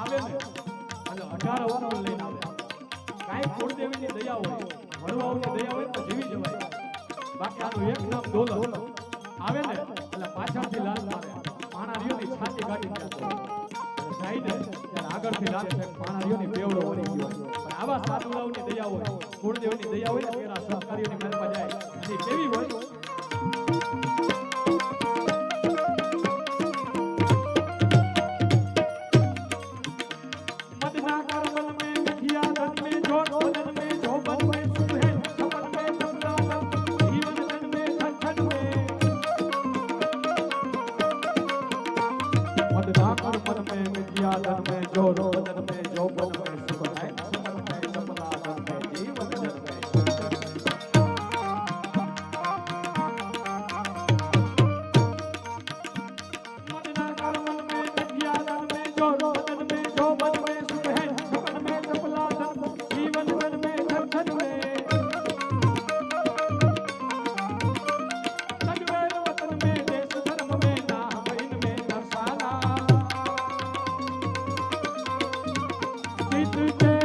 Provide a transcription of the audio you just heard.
આવે ને એટલે અઢાર અવતાર લઈને આવે. કાંઈ કુળદેવીની દયા હોય વડવાઓની દયા હોય તો જીવી જવાય. બાકી આનું એક નામ ડોલ આવે ને, એટલે પાછળથી લાલ માણા રિયોની છાતી કાઢી જાય ને, ત્યારે આગળથી લાલ છે. માણા રિયોની બેવડો વળી ગયો પણ આવા સાધુરાઓની દયા હોય, કુળદેવની દયા હોય ને તેરા સત્કાર્યોની મહેલમાં જાય. आलम जिद